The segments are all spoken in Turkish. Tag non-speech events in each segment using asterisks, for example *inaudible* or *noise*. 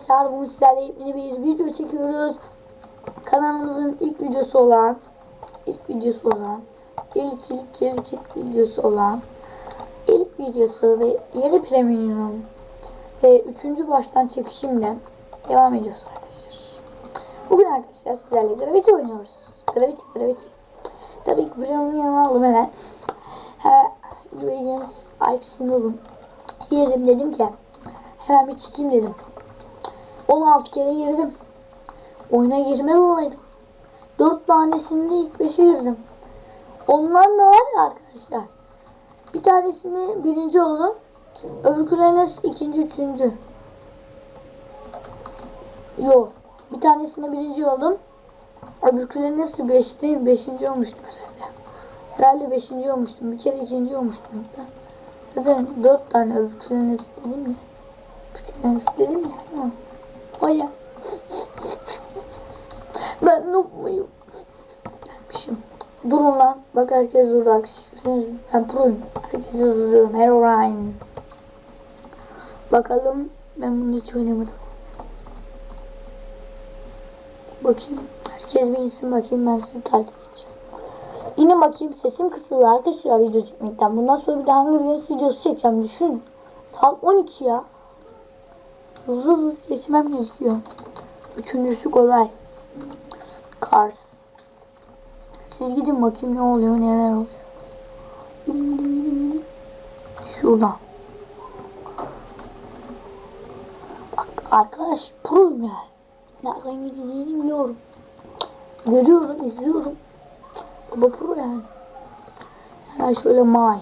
arkadaşlar bugün sizlerle yeni bir video çekiyoruz. Kanalımızın ilk videosu olan ilk videosu olan ilk ilk ilk, ilk videosu olan ilk videosu ve yeni premium ve üçüncü baştan çekişimle devam ediyoruz arkadaşlar. Bugün arkadaşlar sizlerle Gravity oynuyoruz. Gravity, Gravity. Tabii ki premium aldım hemen. Hemen videomuz IP'sini bulun. Yerim dedim ki hemen bir çekeyim dedim. 16 kere girdim. Oyuna girmez olaydım. 4 tanesinde ilk 5'e girdim. Ondan da var ya arkadaşlar. Bir tanesinde birinci oldum. Öbürkülerin hepsi ikinci, üçüncü. Yo. Bir tanesinde birinci oldum. Öbürkülerin hepsi beşte, beşinci olmuştum herhalde. Herhalde beşinci olmuştum. Bir kere ikinci olmuştum. Zaten dört tane öbürkülerin hepsi dedim ya. Öbürkülerin hepsi dedim ya. Ha. O ya. Ben noob muyum? Gelmişim. Durun lan. Bak herkes durdu. Ben proyum. Herkesi duruyorum. Heroine. Bakalım. Ben bunu hiç oynamadım. Bakayım. Herkes bir insin bakayım. Ben sizi takip edeceğim. İnin bakayım. Sesim kısıldı arkadaşlar video çekmekten. Bundan sonra bir de Hunger Games videosu çekeceğim. Düşün. Saat 12 ya. Hızlı hızlı geçmem gerekiyor. Üçüncüsü kolay. Cars. Siz gidin bakayım ne oluyor neler oluyor. Gidin gidin gidin gidin. Şuradan. Bak arkadaş proyum ya. Nereden gideceğini biliyorum. Görüyorum, izliyorum. Baba pro yani. Hemen şöyle mine.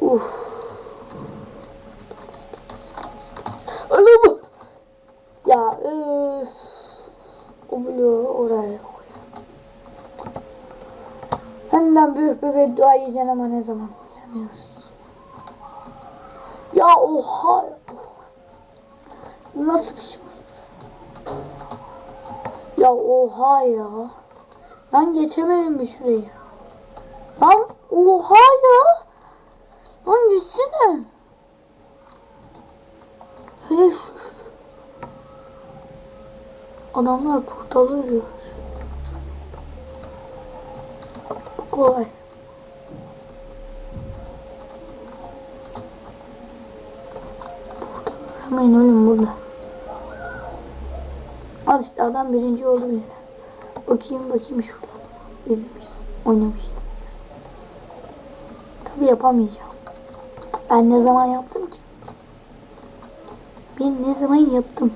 Uf. Anam. Ya üf. O bloğu oraya koy. Benden büyük bir beddua yiyeceksin ama ne zaman bilemiyoruz. Ya oha. Nasıl bir şey? Ya oha ya. Lan geçemedim bir şurayı. Lan oha ya. Lan geçsene. Hele şükür. Adamlar portalı örüyor. Bu kolay. Portalı aramayın oğlum burada. Al işte adam birinci oldu bir yere. Bakayım bakayım şuradan. İzlemiş. Oynamıştım. Tabi yapamayacağım. Ben ne zaman yaptım ki? Ben ne zaman yaptım?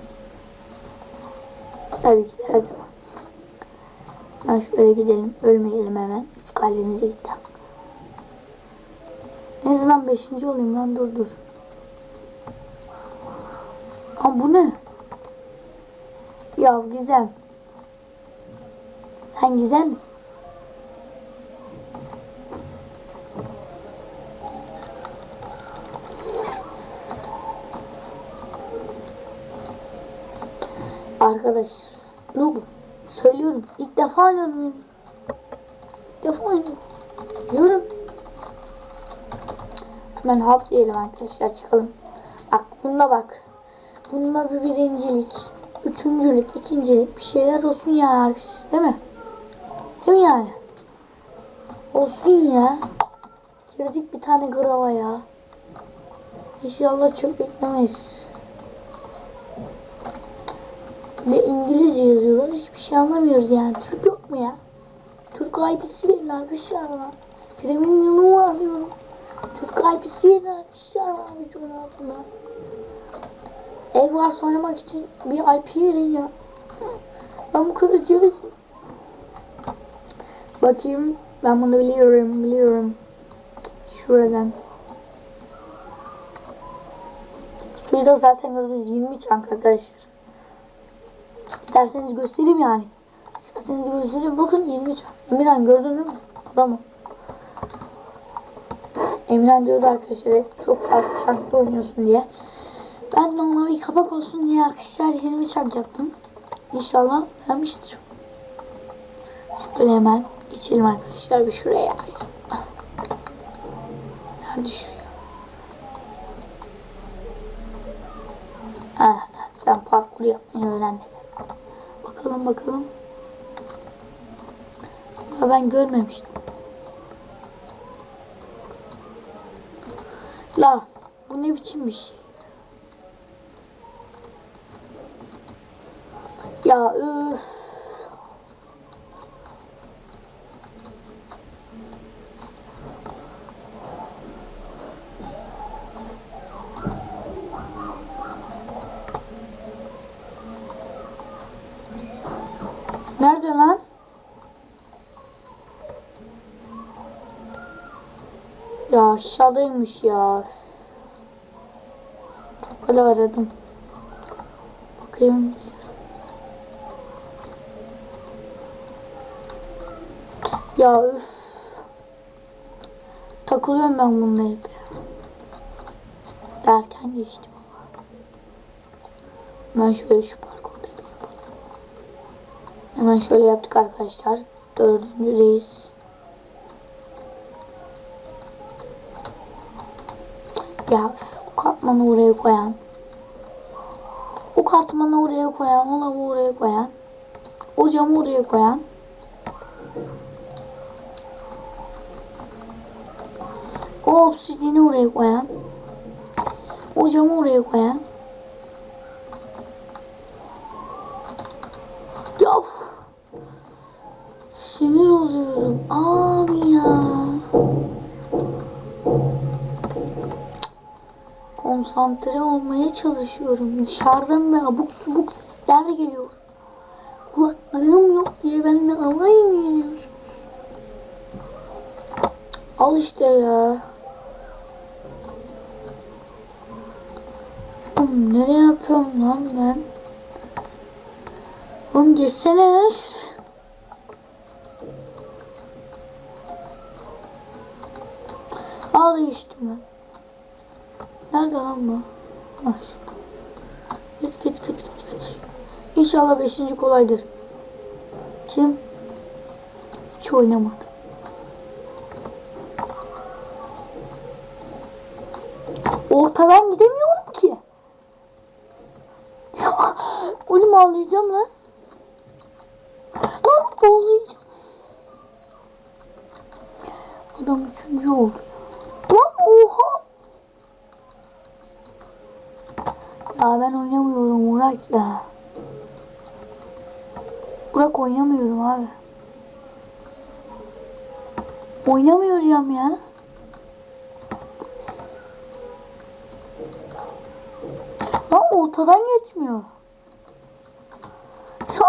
Tabii ki her zaman. Ben şöyle gidelim. Ölmeyelim hemen. Üç kalbimize gitti. En azından beşinci olayım lan dur dur. Ama bu ne? Ya Gizem. Sen Gizem misin? Arkadaşlar. Bu? Söylüyorum. İlk defa yani. İlk defa oynuyorum. Diyorum. Hemen hop diyelim arkadaşlar çıkalım. Bak bunda bak. Bunda bir birincilik, üçüncülük, ikincilik bir şeyler olsun ya arkadaşlar değil mi? Değil mi yani? Olsun ya. Girdik bir tane grava ya. İnşallah çok beklemeyiz. Bir de İngilizce yazıyorlar. Hiçbir şey anlamıyoruz yani. Türk yok mu ya? Türk IP'si verin arkadaşlar bana. Premium'u alıyorum. Türk IP'si verin arkadaşlar bana videonun altında. Egg Wars için bir IP verin ya. Ben bu kadar ceviz. Bakayım. Ben bunu biliyorum. Biliyorum. Şuradan. Şurada zaten gördüğünüz 20 çank arkadaşlar. İsterseniz göstereyim yani. İsterseniz göstereyim. Bakın 20 çank. Emirhan gördün mi? Adamı. Emirhan diyordu arkadaşlar çok az çankta oynuyorsun diye. Ben de ona bir kapak olsun diye arkadaşlar 20 çank yaptım. İnşallah beğenmiştir. Şöyle hemen geçelim arkadaşlar bir şuraya. Nerede şu? Ha. Sen parkur yapmayı öğren dedi. Bakalım bakalım. Ya ben görmemiştim. La bu ne biçim bir şey? Ya üf. Nerede lan? Ya aşağıdaymış ya. Kadar aradım. Bakayım. Ya üf. Takılıyorum ben bununla hep ya. Derken geçti baba. Ben şöyle şu parkurda bir yapalım. Hemen şöyle yaptık arkadaşlar. Dördüncüdeyiz. Ya üf, o katmanı oraya koyan. O katmanı oraya koyan. O lavı oraya koyan. O camı oraya koyan. O obsidiyeni oraya koyan. O camı oraya koyan. Konsantre olmaya çalışıyorum. Dışarıdan da abuk subuk sesler geliyor. Kulaklarım yok diye benimle alay mı? Al işte ya. Oğlum nereye yapıyorum lan ben? Oğlum geçsene. Al geçtim lan. Nerede lan bu? Ah. Geç geç geç geç geç. İnşallah beşinci kolaydır. Kim? Hiç oynamadım. Ortadan gidemiyorum ki. *gasps* Oğlum ağlayacağım lan. Lan ağlayacağım. Adam üçüncü oldu ya. Lan oha. Ya ben oynamıyorum Burak ya. Burak oynamıyorum abi. Oynamıyorum ya. Lan ortadan geçmiyor. Ya.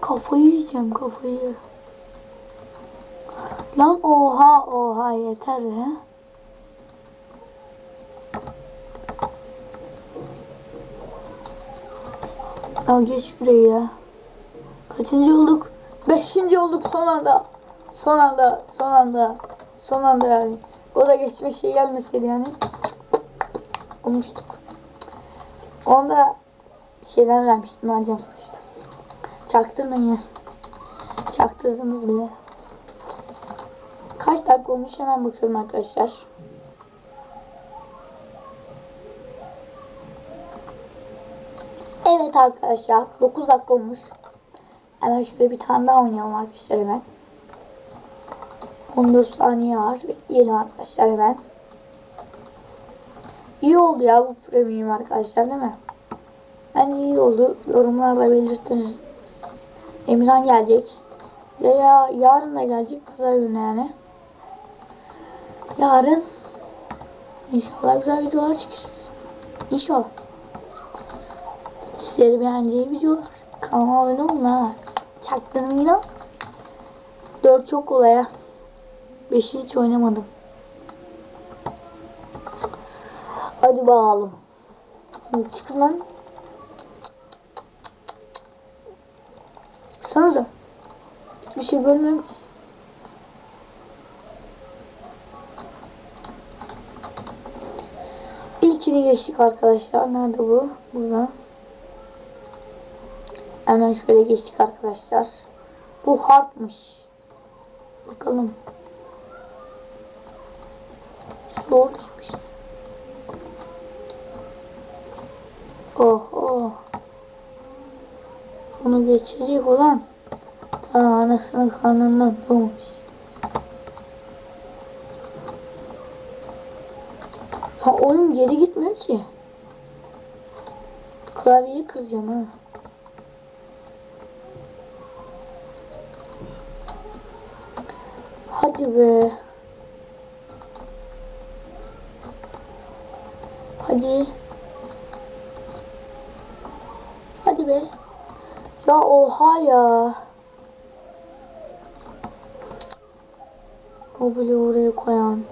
Kafayı yiyeceğim kafayı. Lan oha oha yeter ya. Ya geç şurayı ya. Kaçıncı olduk? Beşinci olduk son anda. Son anda, son anda, son anda yani. O da geçme şey gelmeseydi yani. Olmuştuk. Onda şeyden vermiştim ben cam sıkıştım. Çaktırmayın ya. Çaktırdınız bile. Kaç dakika olmuş hemen bakıyorum arkadaşlar. Evet arkadaşlar 9 dakika olmuş. Hemen şöyle bir tane daha oynayalım arkadaşlar hemen. 14 saniye var. Bekleyelim arkadaşlar hemen. İyi oldu ya bu premium arkadaşlar değil mi? Bence iyi oldu. Yorumlarla belirtiniz. Emirhan gelecek. Ya, ya yarın da gelecek pazar günü yani. Yarın inşallah güzel videolar çekeriz. İnşallah. Sizleri beğeneceği videolar. Kanalıma abone olun ha. Çaktırmayın ha. 4 çok kolay ha. 5'i hiç oynamadım. Hadi bakalım. Çıkın lan. Çıksanıza. Hiçbir şey görmüyorum ki. İlkini geçtik arkadaşlar. Nerede bu? Burada. Hemen şöyle geçtik arkadaşlar. Bu hardmış. Bakalım. Zordaymış. Oho. Bunu geçecek olan daha anasının karnından doğmuş. Ha oğlum geri gitmiyor ki. Klavyeyi kıracağım ha. Hadi be. Hadi. Hadi be. Ya oha ya. O bloğu oraya koyan.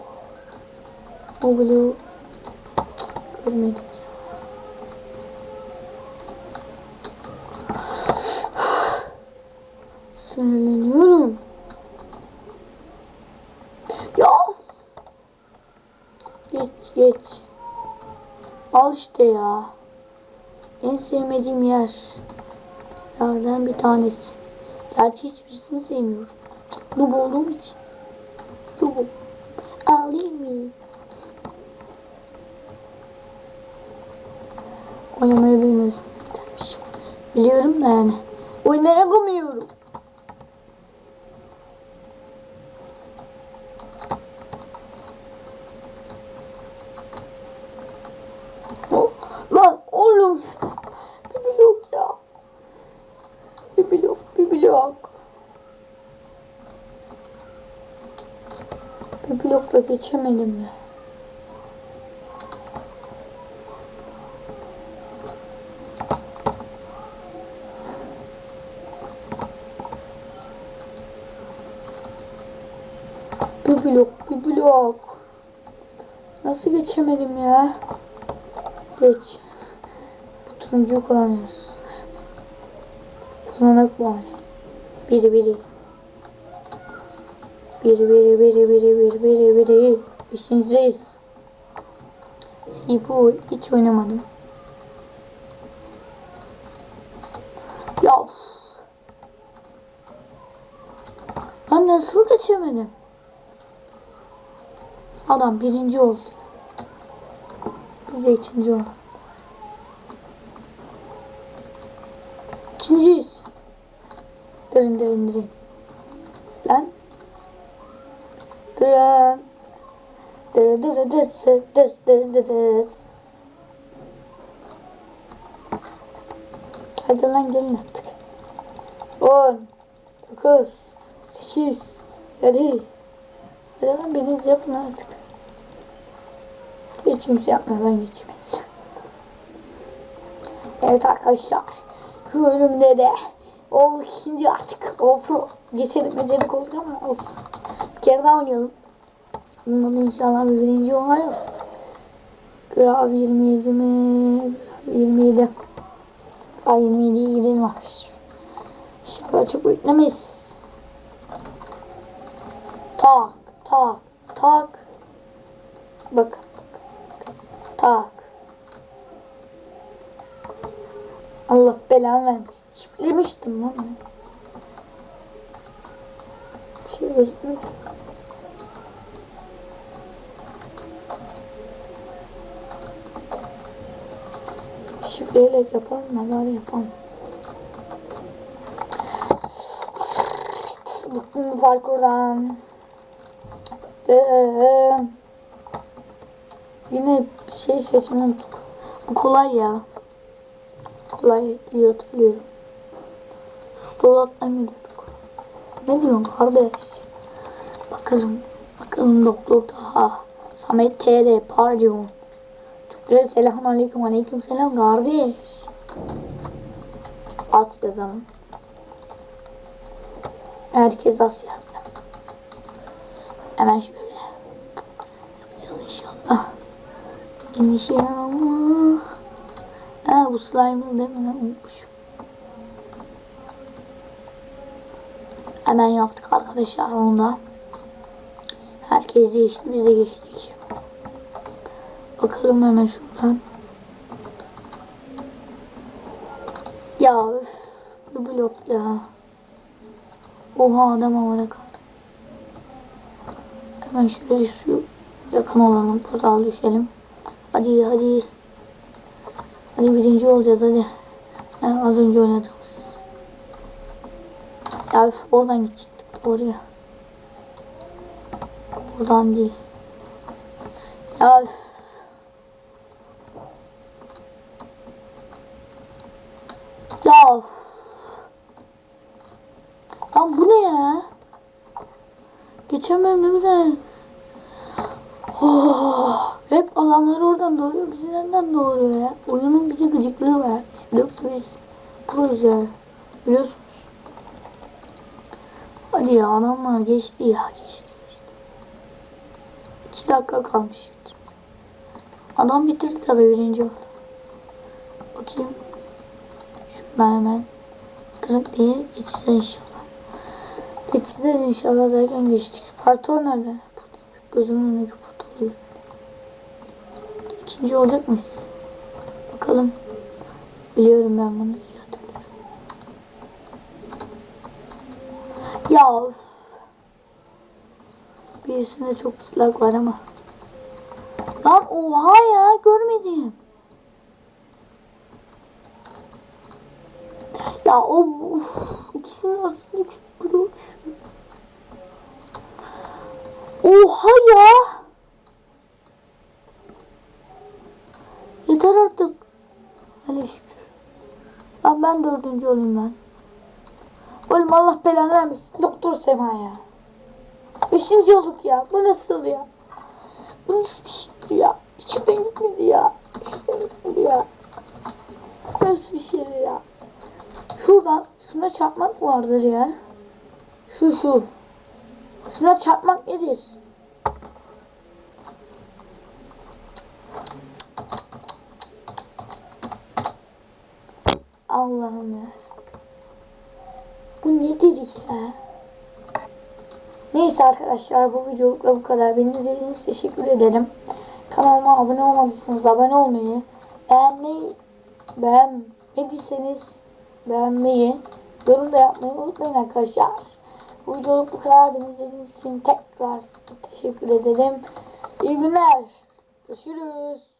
O bloğu görmedim. *sighs* Sinirleniyorum. Ya. Geç. Al işte ya. En sevmediğim yer. Yerden bir tanesi. Gerçi hiçbirisini sevmiyorum. Noob olduğum için. Noob. Alayım mı? Oynamayı bilmiyorum. Biliyorum da yani. Oynayamıyorum. O, lan oğlum. Bir blok ya. Bir blok, bir blok. Bir blokla geçemedim ya. Bir blok, bir blok. Nasıl geçemedim ya? Geç. Bu turuncuyu kullanıyoruz. Kullanak bari. Biri biri. Biri biri biri biri biri biri biri. Beşincideyiz. Sipu hiç oynamadım. Ya. Lan nasıl geçemedim? Adam birinci oldu. Biz de ikinci olduk. İkinciyiz. Dırın dırın dırın. Lan. Dırın. Dırı dırı dır dır dır dır dır dır. Hadi lan gelin artık. 10 9 8 7 Hadi lan biriniz yapın artık. Hiç kimse yapmıyor ben geçemez. Evet arkadaşlar. Bölümde de o ikinci artık o pro geçelim becerik olduk ama olsun. Kere daha oynayalım. Bundan da inşallah bir birinci olayız. Grav 27 mi? Grav 27. Grav 27'ye gidelim arkadaşlar. İnşallah çok beklemeyiz. Tak tak tak. Bak. bak, Tak. Allah belanı vermesin. Çiftlemiştim lan şey gözükmüyor ki. Şifreyle yapalım da bari yapalım. Bıktım parkurdan. Ee, yine şey seçmeyi unuttuk. Bu kolay ya. Kolay diye hatırlıyorum. Stolat'tan gidiyorduk. Ne diyorsun kardeş? Bakalım. Bakalım doktor daha. Samet TR pardon. Türklere selamun aleyküm aleyküm selam kardeş. As yazalım. Herkes as yazdı. Hemen şöyle. Yapacağız inşallah. İnşallah. Ha bu slime'ı değil mi lan unutmuşum. Hemen yaptık arkadaşlar onu da. Herkes geçti biz de geçtik. Bakalım hemen şuradan. Ya üf, bir blok ya. Oha adam havada kaldı. Hemen şöyle şu yakın olalım. Portal düşelim. Hadi hadi. Hadi birinci olacağız hadi. Ha, az önce oynadığımız. Üf, oradan gidecektik oraya. Oradan değil. Ya. Ya. Lan bu ne ya? Geçemem ne güzel. Oh, hep adamlar oradan doğuruyor. Bizi nereden doğuruyor ya? Oyunun bize gıcıklığı var. Yoksa biz proyuz ya. Hadi ya adamlar geçti ya geçti geçti. İki dakika kalmış. Adam bitirdi tabii birinci oldu. Bakayım. Şuradan hemen tırık diye geçeceğiz inşallah. Geçeceğiz inşallah derken geçtik. Partol nerede? Gözümün önündeki partolu. İkinci olacak mıyız? Bakalım. Biliyorum ben bunu diye hatırlıyorum. Ya. Birisinde çok ıslak var ama. Lan oha ya görmedim. Ya o uf, ikisinin arasındaki blok. Oha ya. Yeter artık. Hele. Lan ben dördüncü olayım lan. Oğlum Allah belanı vermesin. Doktor Sema ya. Beşinci olduk ya. Bu nasıl ya? Bu nasıl bir şeydir ya? İçinden gitmedi ya. İçinden gitmedi ya. Nasıl bir şeydir ya? Şuradan şuna çarpmak vardır ya. Şu şu. Şuna çarpmak nedir? Allah'ım ya. Nedir ya? Neyse arkadaşlar bu videolukla bu kadar. Beni izlediğiniz teşekkür ederim. Kanalıma abone olmadıysanız abone olmayı, beğenmeyi, beğenmediyseniz beğenmeyi, yorum da yapmayı unutmayın arkadaşlar. Bu videoluk bu kadar. Beni izlediğiniz için tekrar teşekkür ederim. İyi günler. Görüşürüz.